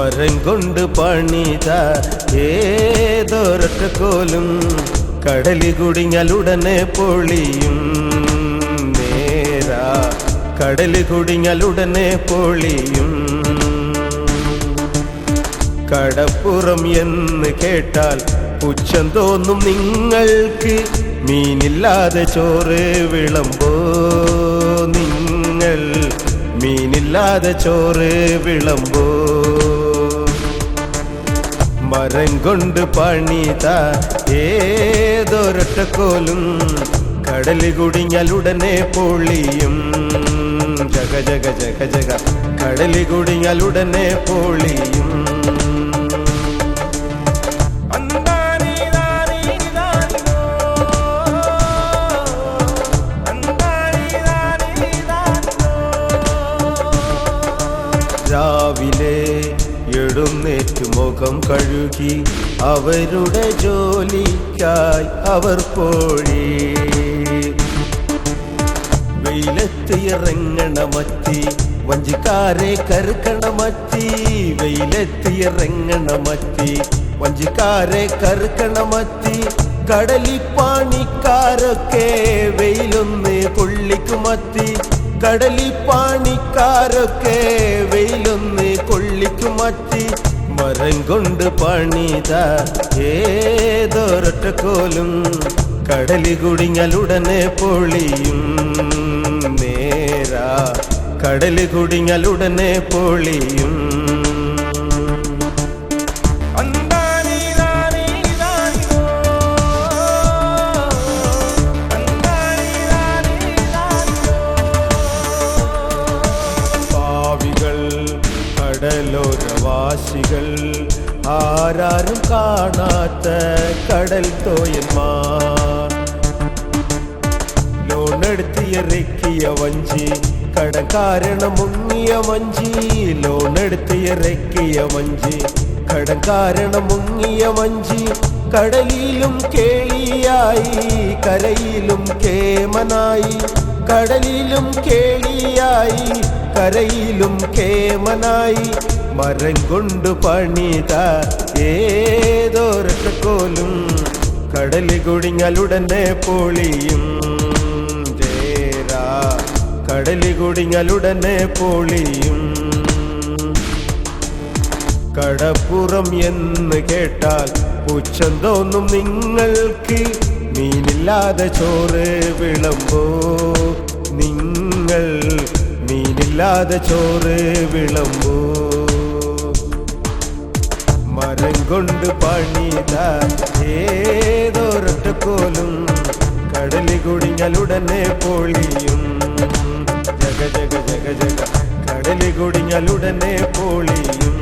മരം കൊണ്ട് പണിത ഏതൊരൊറ്റ കോലും കടലി കുടിഞ്ഞലുടനെ പൊളിയും. നേരാ കടലി കുടിഞ്ഞലുടനെ പൊളിയും. കടപ്പുറം എന്ന് കേട്ടാൽ പുച്ഛം തോന്നും നിങ്ങൾക്ക്. മീനില്ലാതെ ചോറ് വിളമ്പോ നിങ്ങൾ? മീനില്ലാതെ ചോറ് വിളമ്പോ മരം കൊണ്ട് പണിത ഏതൊരൊട്ടക്കോലും കടൽ കുടിഞ്ഞലുടനെ പൊളിയും. ജഗ ജഗ ജഗ ജഗ കടൽ കുടിഞ്ഞലുടനെ പൊളിയും. രാവിലെ എഴുന്നേറ്റ് മുഖം കഴുകി അവരുടെ ജോലിക്കായി അവർ പോഴി വെയിലത്ത് ഇറങ്ങണ മത്തി വഞ്ചിക്കാരെ കറുക്കണമത്തി വെയിലത്ത് ഇറങ്ങണ മത്തി വഞ്ചിക്കാരെ കറുക്കണമത്തി കടലിപ്പാണിക്കാരൊക്കെ വെയിലൊന്ന് കൊള്ളിക്കുമത്തി കടലിപ്പാണിക്കാരൊക്കെ വെയിലൊന്ന് കൊള്ളിക്കുമത്തി മരം കൊണ്ട് പണിത ഏതൊരൊറ്റക്കോലും കടലി കുടിങ്ങലുടനെ പൊളിയും നേരാ. കടലി കുടിങ്ങലുടനെ പൊളിയും കടലോരവാസികൾ ആരാരും കാണാത്ത കടൽ തോയന്മാർ ലോണെടുത്ത് ഇറക്കിയ വഞ്ചി കടക്കാരണം മുങ്ങിയ വഞ്ചി ലോണെടുത്ത് ഇറക്കിയ വഞ്ചി കടക്കാരണം മുങ്ങിയ വഞ്ചി കടലിലും കേളിയായി കരയിലും കേമനായി കടലിലും കേളിയായി കരയിലും കേമനായി മരം കൊണ്ട് പണിത ഏതോരക്കോലും കടൽ കുടിങ്ങലുടനെ പൊളിയും. ജേരാ കടൽ കുടിങ്ങലുടനെ പൊളിയും. കടപ്പുറം എന്ന് കേട്ടാൽ പുച്ഛം തോന്നും നിങ്ങൾക്ക്. മീനില്ലാതെ ചോറ് വിളമ്പോ? നിങ്ങൾ മീനില്ലാതെ ചോറ് വിളമ്പോ? കൊണ്ട് പണിത ഏതൊരൊറ്റക്കോലും കടലി കുടിഞ്ഞാൽ ഉടനെ പൊളിയും. ജഗ ജഗ ജഗ ജഗ. കടലി കുടിഞ്ഞാലുടനെ പൊളിയും.